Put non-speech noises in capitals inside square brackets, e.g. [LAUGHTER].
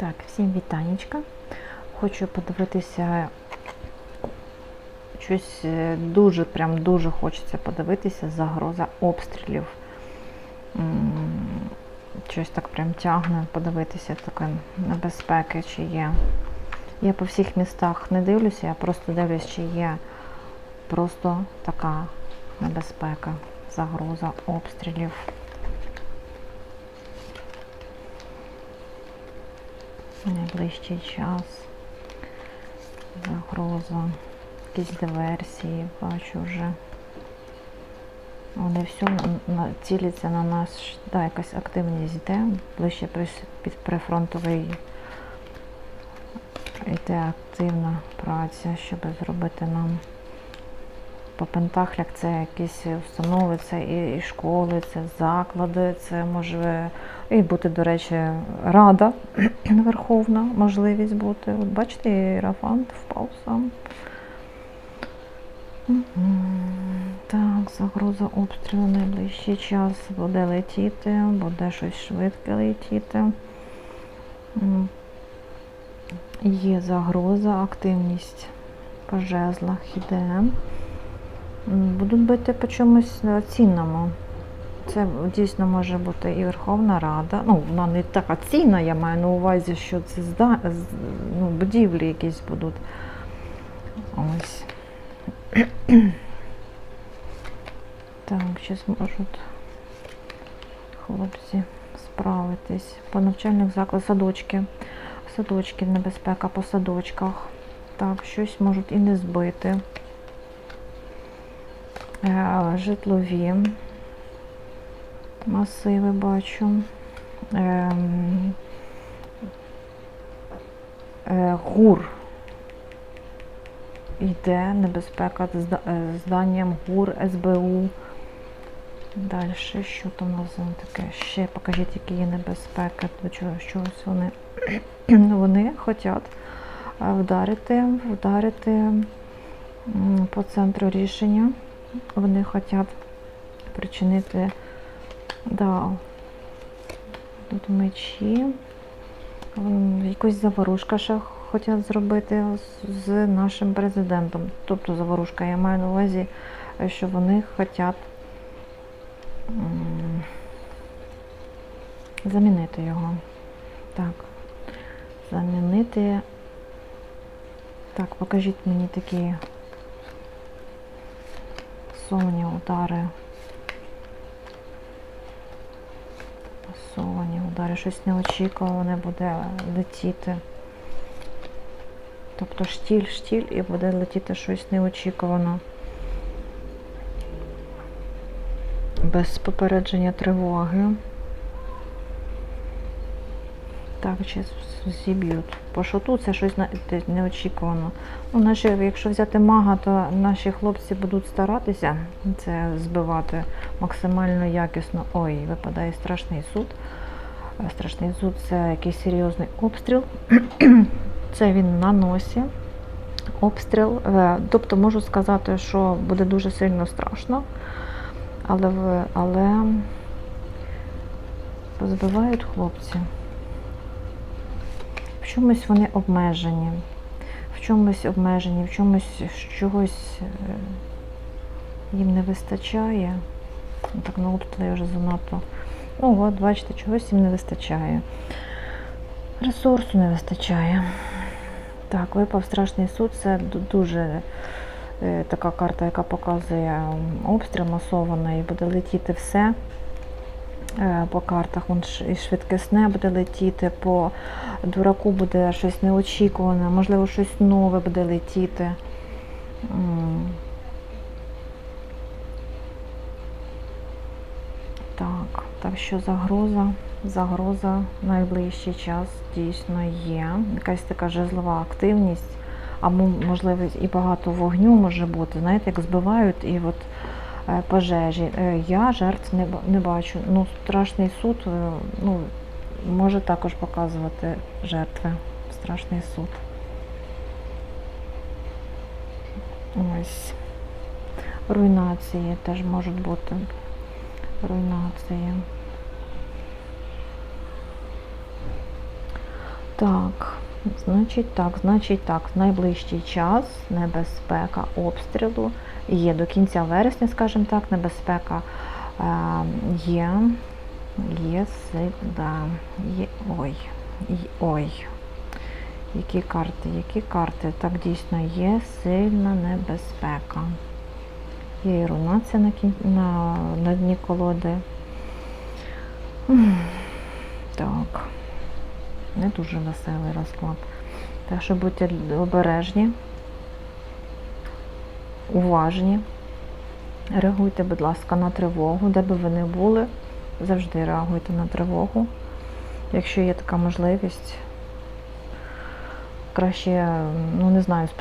Так, всім вітанечка. Хочу подивитися щось е, дуже, прям дуже хочеться подивитися загроза обстрілів. Щось так прям тягне подивитися таке небезпеки, чи є. Я по всіх містах не дивлюся, я просто дивлюсь, чи є просто така небезпека, загроза обстрілів. Найближчий час. Загроза, якісь диверсії, бачу вже. Вони все ціляться на нас, да, якась активність йде, ближче під прифронтовий йде активна праця, щоб зробити нам по пентаклях це якісь установи, це і школи, це заклади, це може і бути, до речі, рада [CLEARS THROAT] верховна, можливість бути. От бачите, Іерафант впав сам. Так, загроза обстрілу найближчий час буде летіти, буде щось швидке летіти. Є загроза, активність по жезлах іде. Будуть бити по чомусь е, цінному. Це дійсно може бути і Верховна Рада. Ну, вона не така цінна, я маю на увазі, що це зда... ну, будівлі якісь будуть. Ось. [CLEARS THROAT] Так, чи зможуть хлопці справитись. По навчальних закладах садочки. Садочки, небезпека по садочках. Так, щось можуть і не збити. Е, Житлові масиви бачу. Ем, е, Гур. Йде небезпека е, зданням ГУР, СБУ. Далі, що там у нас таке? Ще покажіть, які є небезпеки, до чого чогось вони. [CLEARS THROAT] вони хочуть вдарити, вдарити по центру рішення. Вони хочуть причинити да, тут мечі. Якусь заворушка ще хочуть зробити з- нашим президентом. Тобто заворушка, я маю на увазі, що вони хочуть замінити його. Так. Замінити. Так, покажіть мені такі совані удари. Совані удари, щось неочікуване буде летіти. Тобто штіль, штіль і буде летіти щось неочікувано. Без попередження тривоги. Так, чи зіб'ють. По шоту це щось неочікувано. Ну, наші, якщо взяти мага, то наші хлопці будуть старатися це збивати максимально якісно. Ой, випадає страшний суд. Е, Страшний суд це якийсь серйозний обстріл. [CLEARS THROAT] Це він на носі. Обстріл. Е, Тобто можу сказати, що буде дуже сильно страшно, але, але позбивають хлопці. Чомусь вони обмежені, в чомусь обмежені, в чомусь чогось е, їм не вистачає. Ну, Так на обстрілі вже занадто. Ну, от, бачите, чогось їм не вистачає. Ресурсу не вистачає. Так, випав страшний суд. Це дуже е, така карта, яка показує обстріл масований, буде летіти все. Е, По картах вон і швидкісне буде летіти, по дураку буде щось неочікуване, можливо, щось нове буде летіти. Так, так що загроза, загроза в найближчий час дійсно є. Якась така жезлова активність, або можливо і багато вогню може бути. Знаєте, як збивають і от пожежі. Е, Я жертв не, не бачу. Ну, страшний суд е, ну, може також показувати жертви. Страшний суд. Ось. Руйнації теж можуть бути. Руйнації. Так, значить так, значить так, найближчий час, небезпека обстрілу є до кінця вересня, скажімо так, небезпека е, є, є, си- да, є, ой, ой. Які карти, які карти? Так дійсно є сильна небезпека. Є і руйнація на, на, на дні колоди. Так. Не дуже веселий розклад. Так що будьте обережні, уважні. Реагуйте, будь ласка, на тривогу, де би ви не були, завжди реагуйте на тривогу. Якщо є така можливість, краще, ну не знаю,